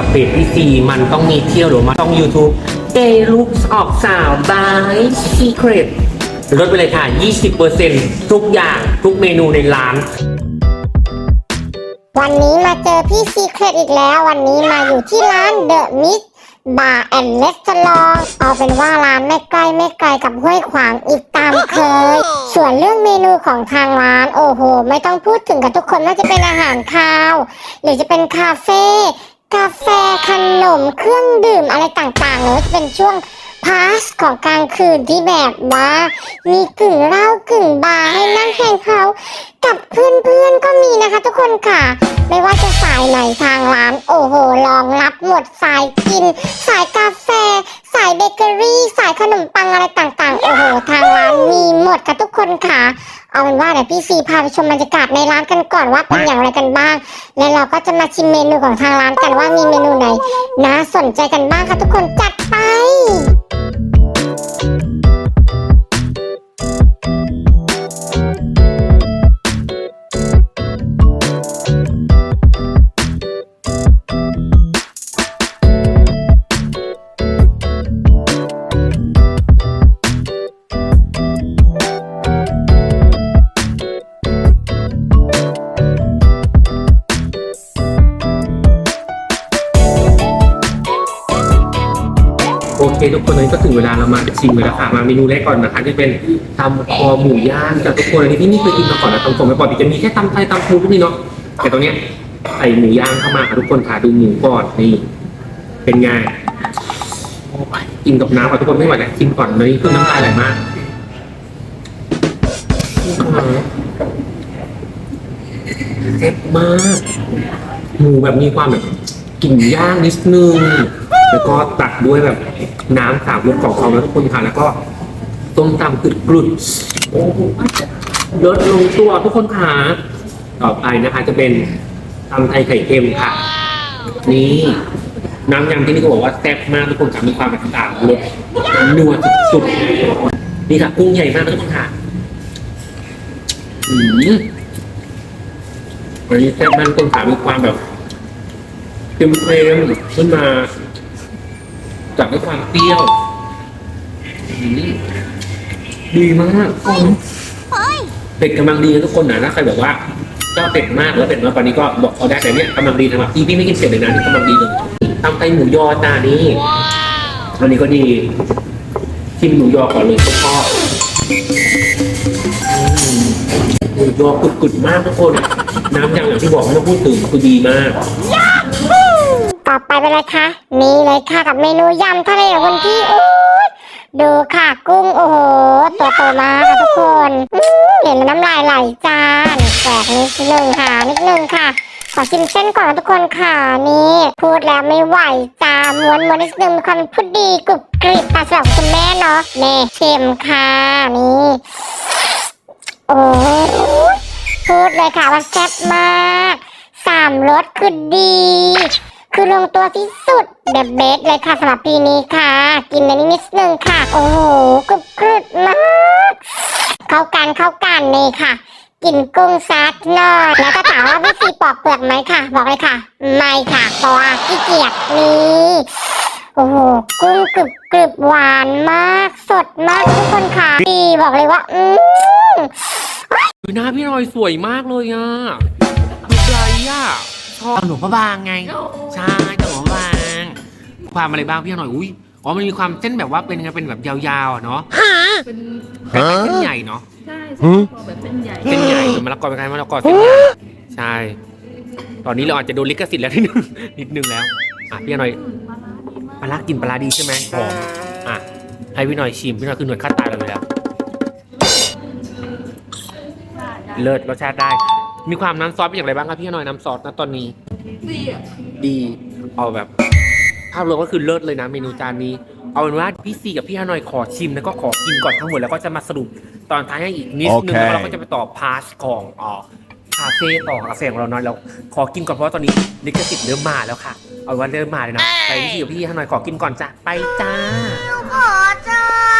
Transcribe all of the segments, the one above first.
กับเพจพี่ซีมันต้องมีเที่ยวหรือมันต้อง YouTube เอลูกออกสาวบายซีเครตลดไปเลยค่ะ 20%ทุกอย่างทุกเมนูในร้าน วันนี้มาเจอพี่ซีเครตอีกแล้ว วันนี้มาอยู่ที่ร้านเดอะมิสบาร์แอนด์เลสตอรเอาเป็นว่าร้านไม่ใกล้ไม่ไกลกับห้วยขวางอีกตามเคย ส่วนเรื่องเมนูของทางร้าน โอ้โห ไม่ต้องพูดถึงกับทุกคนน่าจะเป็นอาหารคาว หรือจะเป็นคาเฟ่ กาแฟขนมเครื่องดื่มอะไรต่างๆหรือว่าจะเป็นช่วงพาสของกลางคืนที่แบบว่า มีกึ่งเหล้ากึ่งบาร์ให้นั่งแฮงเขาท์กับเพื่อนๆก็มีนะคะทุกคนค่ะ ไม่ว่าจะสายไหนทางร้าน โอ้โหรองรับหมดสายกิน สายกาแฟ สายเบเกอรี่ สายขนมปังอะไรต่างๆ โอ้โห ทางร้านมีหมดค่ะทุกคนค่ะ เอาเป็นว่าเดี๋ยวพี่ซีพาไปชมบรรยากาศในร้านกันก่อนว่าเป็นอย่างไรกันบ้าง แล้วเราก็จะมาชิมเมนูของทางร้านกันว่ามีเมนูไหนน่าสนใจกันบ้างค่ะทุกคนจัดไป เคทุกคนตอนนี้ก็ถึงเวลาเรามาชิมเลยแล้วค่ะมาเมนูแรกก่อนนะคะที่เป็นตำคอหมูย่างจากทุกคนอันนี้พี่นี่เคยกินมาก่อนนะตำผมไปก่อนจะมีแค่ตำไทยตำปูพวกนี้เนาะแต่ตรงเนี้ยใส่หมูย่างเข้ามาค่ะทุกคนค่ะดูหมูก่อนนี่ เป็นไงกินกับน้ำค่ะทุกคนไม่ไหวแล้วกินก่อนเลยคือน้ำลายไหลมากเจ็บมากหมูแบบมีความแบบกลิ่นย่างนิดนึง แล้วก็ตัดด้วยแบบน้ำสามรสของเขาแล้วทุกคนค่ะแล้วก็ต้มตำกึดกรุดลดลงตัวทุกคนค่ะต่อไปนะคะจะเป็นตำไทยไข่เค็มค่ะ นี่น้ำยำที่นี่ก็บอกว่าแซ่บมากทุกคนค่ะมีความแบบต่างรสนัวสุดๆนี่ค่ะกุ้งใหญ่มากทุกคนค่ะอืมอันนี้แซ่บมากทุกคนค่ะมีความแบบเค็มเค็มๆขึ้นมา จากด้วยความเปรี้ยวอืมดีมากเผ็ดกำลังดีนะทุกคนนะถ้าใครแบบว่าชอบเผ็ดมากแล้วเผ็ดน้อยกว่านี้ก็บอกเขาได้แต่เนี้ยกำลังดีนะครับพี่พี่ไม่กินเผ็ดเลยนะนี่กำลังดีเลยตำไทยหมูยอตานี้อันนี้ก็ดีชิมหมูยอก่อนเลยชอบอืมหมูยอกรุดๆมากทุกคน น้ำยำอย่างที่บอกไม่ต้องพูดถึงคือดีมาก ต่อไปเป็นอะไรคะนี่เลยค่ะกับเมนูยำทะเลของคุณพี่อุ๊ยดูค่ะกุ้งโอ้โหตัวโตมากค่ะทุกคนเห็นแล้วน้ำลายไหลจานแจกนิดนึงค่ะนิดนึงค่ะขอชิมเส้นก่อนทุกคนค่ะนี่พูดแล้วไม่ไหวจ้าม้วนม้วนนิดนึงมีความพอดีกรุบกริบตาสำหรับคุณแม่เนาะเน่เค็มค่ะนี่โอ้พูดเลยค่ะว่าแซ่บมากสามรสคือดี คือลงตัวที่สุดเดบเบสเลยค่ะสำหรับปีนี้ค่ะ กินในนี้นิดนึงค่ะ โอ้โหกรุบกรุบมากเข้ากันเข้ากันนี่ค่ะ กินกุ้งซัดหน่อยแล้วก็ถามว่าพี่ซีปอกเปลือกไหมค่ะ บอกเลยค่ะ ไม่ค่ะเพราะว่าขี้เกียจนี่โอ้โหกุ้งกรึบกรึบหวานมาก สดมากทุกคนค่ะดีบอกเลยว่าอืมหน้าพี่หน่อยสวยมากเลยอะดูใจอะ ชอบหนูพระบางไงใช่ตหนูพระบาง ความอะไรบ้างพี่หน่อยอุ้ยอ๋อมันมีความเส้นแบบว่าเป็นไงเป็นแบบยาวๆอะเนาะเป็นคล้ายๆเส้นใหญ่เนาะใช่ใช่พอแบบเส้นใหญ่เส้นใหญ่เหมือนมะละกอเป็นไงมะละกอเส้นใหญ่ใช่ ตอนนี้เราอาจจะโดนลิขสิทธิ์แล้วนิดนึงนิดนึงแล้วอะพี่หน่อยปลาร้ากินปลาร้าดีใช่ไหมหอมอะให้พี่หน่อยชิมพี่หน่อยคือหน่วยค่าตายเราเลยแล้วเลิศรสชาติได้ มีความน้ำซอสเป็นอย่างไรบ้างครับพี่หน่อยน้ำซอสนะตอนนี้ ดีอะดีเอาแบบ ภาพรวมก็คือเลิศเลยนะเมนูจานนี้ เอาเป็นว่าพี่ซีกับพี่ฮานอยขอชิมแล้วก็ขอกินก่อนทั้งหมดแล้วก็จะมาสรุปตอนท้ายให้อีกนิดนึงโอเค แล้วเราก็จะไปต่อพาสของอ๋อคาเฟ่ต่อคาเฟ่ของเราเนาะเราขอกินก่อนเพราะว่าตอนนี้ลิขสิทธิ์เริ่มมาแล้วค่ะ เอาเป็นว่าเริ่มมาเลยนะไปพี่ซีกับพี่ฮานอยขอกินก่อนจ้ะไปจ้า ขอเจอไ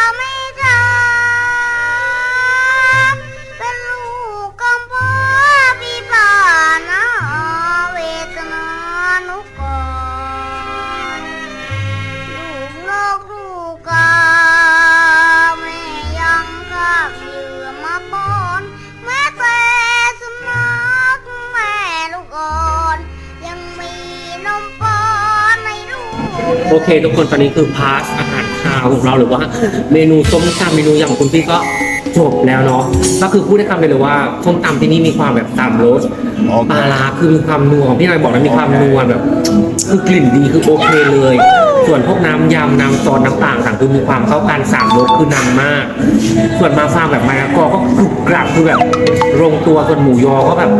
โอเค ทุกคนตอนนี้คือพาสอาหารคาวของเราหรือว่าเมนูส้มตำเมนูยำของคุณพี่ก็จบแล้วเนาะก็คือพูดได้คำเดียวเลยว่าส้มตำที่นี่มีความแบบสามรสปลาร้าคือมีความนัวของพี่นายบอกแล้วมีความนัวแบบ คือกลิ่นดีคือโอเคเลย ส่วนพวกน้ำยำน้ำซอสน้ำต่างต่างคือมีความเข้ากันสามรสคือนำมาก ส่วนมาฟาร์มแบบมายากอก็กรุบกรับคือแบบลงตัวส่วนหมูยอก็แบบ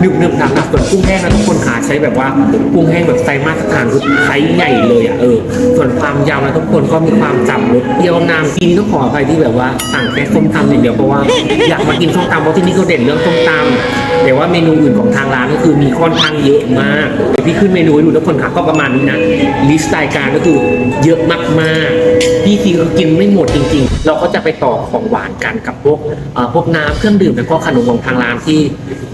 หนึบหนึบหนักหนักส่วนกุ้งแห้งนะทุกคนขาใช้แบบว่ากุ้งแห้งแบบไซส์มาตรฐานคือไซส์ใหญ่เลยอะเออส่วนความยำนะทุกคนก็มีความจับรสเปรี้ยวน้ำทีนี้ต้องขออภัยที่แบบว่าสั่งแค่ส้มตำอย่างเดียวเพราะว่าอยากมากินส้มตำเพราะที่นี่เขาเด่นเรื่องส้มตำแต่ว่าเมนูอื่นของทางร้านก็คือมีค่อนข้างเยอะมากเดี๋ยวพี่ขึ้นเมนูให้ดูทุกคนค่ะก็ประมาณนี้นะลิสต์รายการก็คือเยอะมากๆพี่ทีก็กินไม่หมดจริง ๆ เราก็จะไปต่อของหวานกันกับพวกพวกน้ำเครื่องดื่มแล้วก็ขนมของทางร้านที่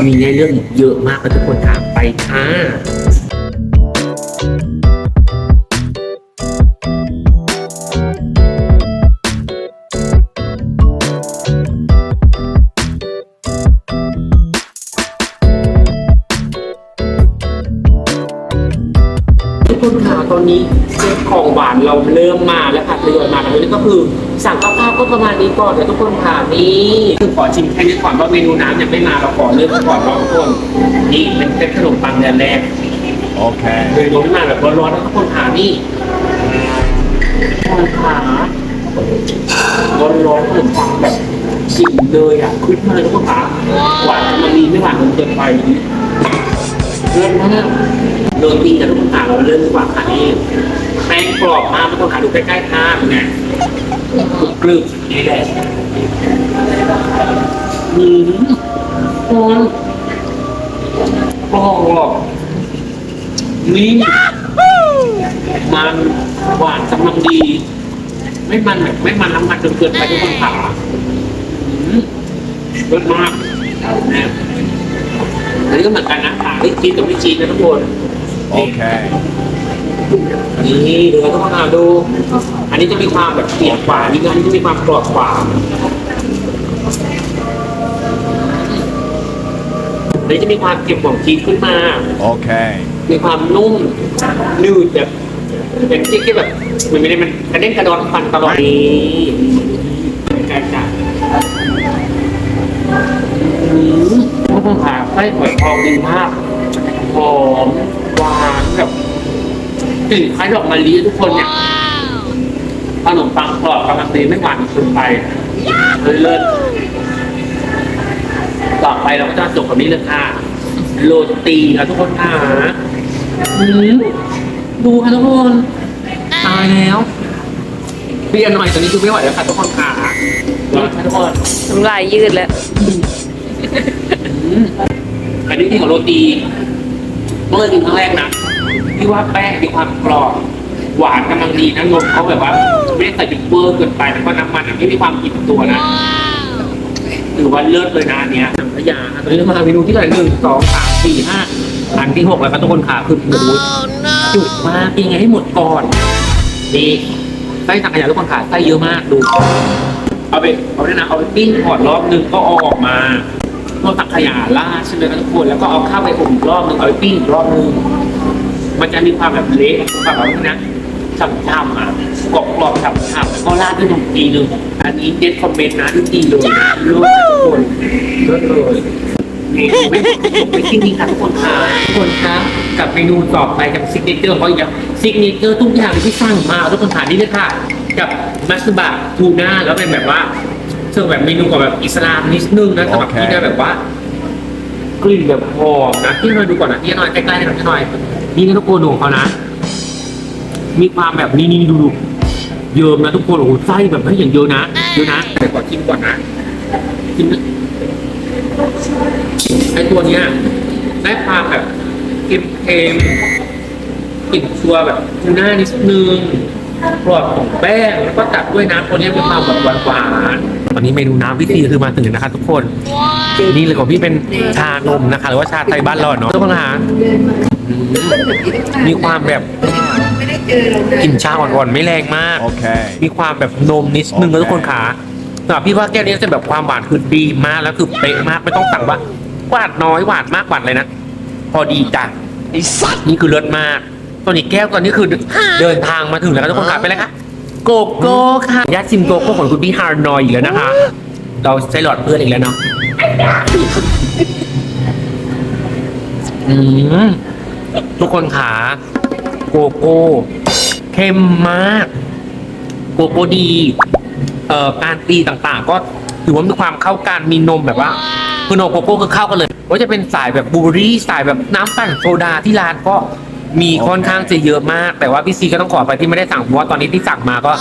มีให้เลือกอีกเยอะมากเลยทุกคนค่ะไปค่ะ ทุกคนค่ะตอนนี้เซตของหวานเราเริ่มมาแล้วค่ะทยอยมาแล้วนี่ก็คือ สั่งคร่าวๆก็ประมาณนี้ก่อนเดี๋ยวทุกคนค่ะนี่คือขอชิมแค่นี้ก่อนว่าเมนูน้ำยังไม่มาเราขอเริ่มก่อนเนาะทุกคนนี่เป็นเซตขนมปังเดือนแรก Okay. เมนูที่มาแบบร้อนๆนะทุกคนค่ะนี่ทุกคนค่ะร้อนๆขนมปังแบบกลิ่นเลยอะขึ้นมาเลยทุกคนค่ะหวานกำลังดีไม่หวานจนเกินไปเริ่มมาก โรตีกับทุกคนค่ะเราเริ่มกว่าค่ะนี่แป้งกรอบมากทุกคนค่ะดูใกล้ๆค่ะเป็นไงกรึบนี่แหละอืมคนกรอบนิ่มมันหวานกำลังดี ไม่มันแบบไม่มันน้ำมันจนเกินไปทุกคนค่ะอืมรสมากนะอันนี้ก็เหมือนกันนะค่ะไม่จีนกับไม่จีนนะทุกคน Okay. นี่ดูทุกคนอะดู อันนี้จะมีความแบบเปียกกว่าอันนี้อันนี้จะมีความกรอบกว่าอันนี้จะมีความเค็มของชีสขึ้นมา Okay. มีความนุ่มนืดแบบเป็นที่ที่แบบมันไม่ได้มันกระเด้งกระดอนฟันตลอดนี่เป็นการจับอืมทุกคนค่ะไส้หอยทองดีมากหอมหวาน แบบกลิ่นคล้ายดอกมะลิทุกคนเนี่ยขนมปังกรอบกำลังดีไม่หวานเกินไปเลยเลิศต่อไปเราก็จะจบกับนี้เลยค่ะ โรตีค่ะทุกคนค่ะอืมดูค่ะทุกคนตายแล้วเปลี่ยนหน่อยตอนนี้คือไม่ไหวแล้วค่ะทุกคนค่ะรอค่ะทุกคนน้ำลายยืดแล้วอืมอันนี้ที่ของโรตีเมื่อกินครั้งแรกนะ ที่ว่าแป้งมีความกรอบหวานกำลังดีนะนมเขาแบบว่า ไม่ได้ใส่เป็นเวอร์เกินไปแล้วก็น้ำมันอะไม่มีความอิ่มตัวนะถือว่าเลิศเลยนะอันเนี้ยสังขยาตอนนี้เรามาเมนูที่เท่าไหร่หนึ่งสองสามสี่ห้าอันที่หกแล้วก็ทุกคนขาคือโอ้โหจุกมากกินยังไงให้หมดก่อนนี่ไส้สังขยาทุกคนขาไส้เยอะมากดู เอาไปเอาเนี่ยนะเอาไปปิ้งก่อนรอบนึงก็เอาออกมาเอาสังขยาล่าดใช่ไหมครับทุกคนแล้วก็เอาข้าวไปอบอีกรอบนึงเอาไปปิ้งอีกรอบนึง มันจะมีความแบบเละแบบว่านะฉ่ำๆอะกรอบกรอบๆฉ่ำๆแล้วก็ราดด้วยนมจีนนึงอันนี้เด็ดคอมเมนต์นะที่ดีเลยเลิศทุกคนเลิศเลยนี่ไม่ไม่ที่นี่ค่ะทุกคนค่ะทุกคนคะกับเมนูต่อไปกับซิกเนเจอร์เขาอีกอย่างซิกเนเจอร์ทุกอย่างที่สั่งมาทุกคนทานนี่เลยค่ะ กับมัสบะทูน่าแล้วเป็นแบบว่าเชิงแบบเมนูกับแบบอิสลามนิดนึงนะสำหรับโอเคที่จะแบบว่า กลิ่นแบบหอมนะที่เราดูก่อนนะที่หน่อยใกล้ๆหน่อยที่หน่อยนี่นะทุกคนดูของเขานะ มีความแบบนี่นี่ดูดูเยิ้มนะทุกคนโอ้โหไส้แบบไม่อย่างเยอะนะเยอะนะแต่ขอนชิมก่อนนะชิมนไอตัวเนี้ยได้ความแบบเค็มๆกลิ่นชัวแบบทูน่านิดนึงกรอบของแป้งแล้วก็ตัดด้วยน้ำตัวเนี้ยมีความแบบหวานๆ ตอนนี้เมนูน้ำพิธีคือมาถึงนะคะทุกคน นี่เลยของพี่เป็นชานมนะคะ หรือว่าชาไทยบ้านเราเนาะทุกคนคะอืมมีความแบบกลิ่นชาอ่อนๆไม่แรงมาก Okay. มีความแบบนมนิดนึงนะทุกคนขาสำหรับพี่ว่าแก้วนี้จะแบบความหวานคือดีมากแล้วคือเป๊ะมากไม่ต้องสั่งว่าหวานน้อยหวานมากหวานเลยนะ พอดีจ้ะนี่คือเลิศมากตัวนี้แก้วตอนนี้คือเดินทางมาถึงแล้วทุกคนค่ะไปเลยค่ะ โกโก้ค่ะญาติชิมโกโก้ของคุณพี่ฮาร์นอยอีกแล้วนะคะ เราใช้หลอดเพื่อนอีกแล้วเนาะอืมทุกคนขาโกโก้เข้มมาก โกโก้ดีเอ่อการตีต่างๆ ก็ถือว่ามีความเข้ากันมีนมแบบว่าคือนมโกโก้คือเข้ากันเลยว่าจะเป็นสายแบบบูร์รี่สายแบบน้ำปั่นโซดาที่ร้านก็ มีค่อนข้างจะเยอะมาก แต่ว่าพี่ซีก็ต้องขอไปที่ไม่ได้สั่งเพราะว่าตอนนี้ที่สั่งมาก็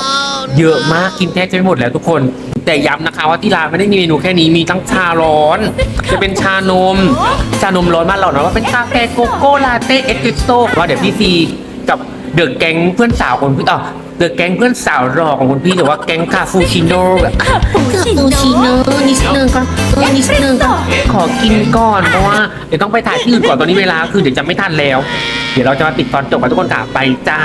เยอะมากกินแทบจะไม่หมดแล้วทุกคน แต่ย้ำนะคะว่าที่ร้านไม่ได้มีเมนูแค่นี้มีทั้งชาร้อน จะเป็นชานม ชานมร้อนมานเราเนาะว่าเป็นกาแฟโกโก้ลาเต้เอสเปรสโซ่ว่าเดี๋ยวพี่ซีกับเดอะแก๊งเพื่อนสาวของพี่ต่อ เดอะแก๊งเพื่อนสาวรอของคุณพี่แต่ว่าแก๊งคาฟูชิโน่แบบคาฟูชิโน่นิดนึงก่อนเออนิดนึงก่อนขอกินก่อนเพราะว่าเดี๋ยวต้องไปถ่ายที่อื่นก่อนตอนนี้เวลาคือเดี๋ยวจะไม่ทันแล้ว เดี๋ยวเราจะมาติดตอนจบกันทุกคนค่ะไปจ้า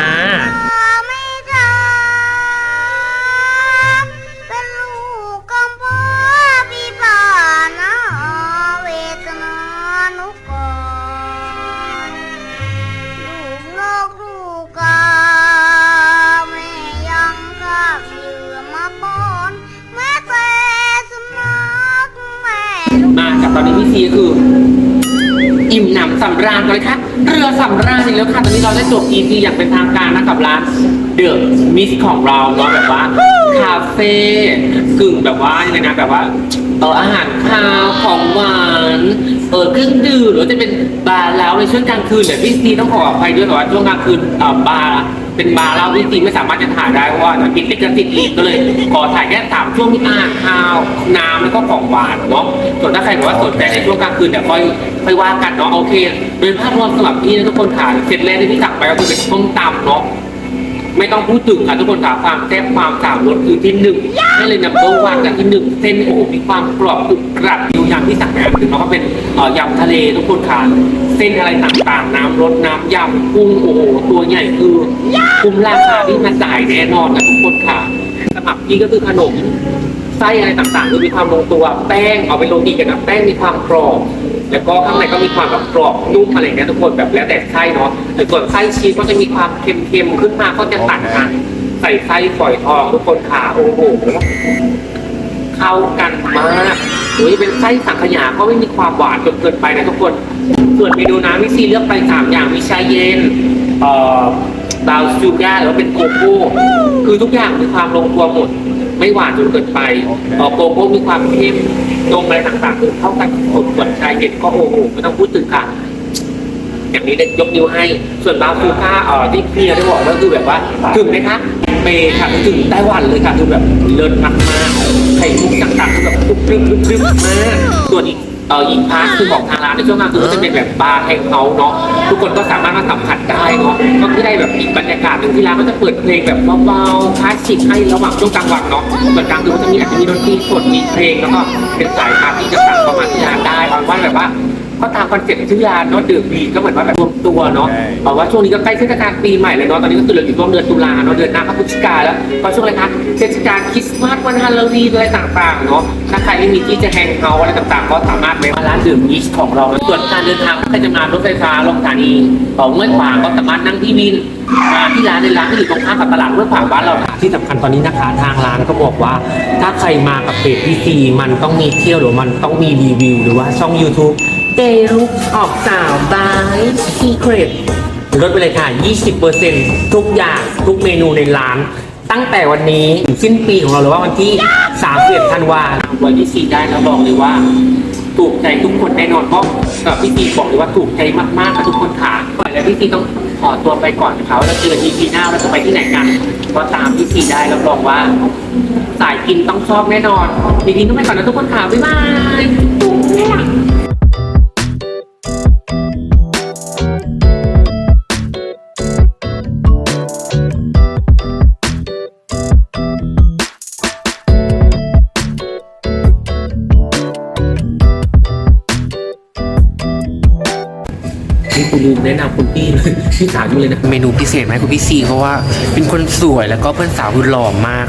เรือสำราญอีกแล้วค่ะ ตอนนี้เราได้จบ EP อย่างเป็นทางการนะกับร้านเดอะมิสของเราเนาะแบบว่าคาเฟ่กึ่งแบบว่ายังไงนะแบบว่าเอออาหารคาวของหวานเออเครื่องดื่มหรือว่าจะเป็นบาร์แล้วในช่วงกลางคืนเนี่ยพี่ซีต้องขออภัยด้วยแต่ว่าช่วงกลางคืนเอ่อบาร์ เป็นบาร์เล้าพี่ซีไม่สามารถจะถ่ายได้เพราะว่ามันติดลิขสิทธิ์อีกก็เลยขอถ่ายแค่สามช่วงที่อาหารคาวน้ำแล้วก็ของหวานเนาะส่วนถ้าใครบอกว่าสนใจในช่วงกลางคืนเดี๋ยวค่อยค่อยว่ากันเนาะโอเค โดยภาพรวมสำหรับพี่นะทุกคนค่ะเสร็จแรกที่พี่สั่งไปก็คือเป็นต้มตำเนาะ ไม่ต้องพูดถึงค่ะทุกคนค่ะความแซ่บความสาวรสคือที่หนึ่งให้เลยนับเบอร์วันกันที่หนึ่งเส้นโอ้โหมีความกรอบกรุบกรับอยู่อย่างที่สั่งไปอันหนึ่งเนาะก็เป็นเอ่อยำทะเลทุกคนค่ะเส้นอะไรต่างๆ น้ำรสน้ำยำกุ้งโอ้โหตัวใหญ่คือคุ้มราคาที่มาจ่ายแน่นอนนะทุกคนค่ะสำหรับพี่ก็คือขนมไส้อะไรต่างๆคือมีความลงตัวแป้งเอาไปโรตีกันนะแป้งมีความกรอบ แล้วก็ข้างในก็มีความแบบกรอบนุ่มอะไรเงี้ยทุกคนแบบแล้วแต่ไส้เนาะแต่ส่วนไส้ชีสก็จะมีความเค็มๆขึ้นมาก็จะตัดกัน ใส่ไส้ฝอยทองทุกคนขาโอ้โหเข้ากันมากหรือจะเป็นไส้สังขยาก็ไม่มีความหวานจนเกินไปนะทุกคน ส่วนเมนูน้ำวิซีเลือกไปสามอย่างมีชาเย็นเอ่อบราวน์ชูกาหรือว่าเป็นโกโก้คือทุกอย่างมีความลงตัวหมด ไม่หวานจนเกินไปเอ่อโกโก้มีความเข้มนมอะไรต่างๆคือเข้ากันหมดส่วนชาเย็นก็โอ้โหไม่ต้องพูดถึงค่ะ อย่างนี้ได้ยกนิ้วให้ ส่วนบาฟูก้าเอ่อที่เคลียร์ได้บอกก็คือแบบว่าถึงไหมคะเมย์ค่ะถึงไต้หวันเลยค่ะคือแบบเลิศมากมากๆไข่มุกต่างๆคือแบบกรุบกรึบกรุบกรึบมากส่วนอีก เอออีกพาร์ทคือของทางร้านในช่วงกลางคืนก็จะเป็นแบบบาร์แฮงเอาท์เนาะทุกคนก็สามารถมาสัมผัสได้เนาะก็คือได้แบบอีกบรรยากาศหนึ่งที่ร้านก็จะเปิดเพลงแบบเบาๆคลาสสิกให้ระหว่างช่วงกลางวันเนาะส่วนกลางคืนก็จะมีอาจจะมีดนตรีสดมีเพลงแล้วก็เป็นสายปาร์ตี้ต่างๆเข้ามาที่ร้านได้เอาว่าแบบว่า ก็ตามคอนเซ็ปต์ชื่อร้านเนาะดื่มดีก็เหมือนว่าแบบรวมตัวเนาะบอกว่าช่วงนี้ก็ใกล้เทศกาลปีใหม่เลยเนาะตอนนี้ก็คือเราอยู่ช่วงเดือนตุลาเนาะเดือนหน้าก็พฤศจิกาแล้วก็ช่วงอะไรคะเทศกาลคริสต์มาสวันฮาโลวีนอะไรต่างๆเนาะถ้าใครไม่มีที่จะแฮงเอาท์อะไรต่างๆ ก็สามารถไปมาร้านดื่มยิชของเราส่วนการเดินทางถ้าใครจะมารถไฟฟ้าลงสถานีเอ่อเมื่อขวางก็สามารถนั่งที่วินมาที่ร้านในร้านที่อยู่ตรงข้ามกับตลาดเมื่อขวางบ้านเราที่สำคัญตอนนี้นะคะทางร้านก็บอกว่า ถ้าใครมากับเพจพี่ซีมันต้องมีเที่ยวหรือมันต้องมีรีวิว หรือว่าช่อง YouTube เดลุกออกสาวบายซีเครตลดไปเลยค่ะ 20%ทุกอย่างทุกเมนูในร้าน ตั้งแต่วันนี้ถึงสิ้นปีของเราหรือว่าวันที่31ธันวาวันที่ 4 ได้แล้วบอกเลยว่า ถูกใจทุกคนแน่นอนเพราะกับพี่ซีบอกเลยว่าถูกใจมากๆกับทุกคนขาก่อนแล้วพี่ซีต้องขอตัวไปก่อนเขาแล้วเจอ EP หน้าเราจะไปที่ไหนกันก็ตามพี่ซีได้รับรองว่า สายกินต้องชอบแน่นอนทีนี้ต้องไปก่อนนะทุกคนขาบ๊ายบาย นะนำคุณพี่เลยพี่สาวอยู่เลยนะ เมนูพิเศษไหมคุณพี่ซีเพราะว่าเป็นคนสวยแล้วก็เพื่อนสาวคือหล่อมาก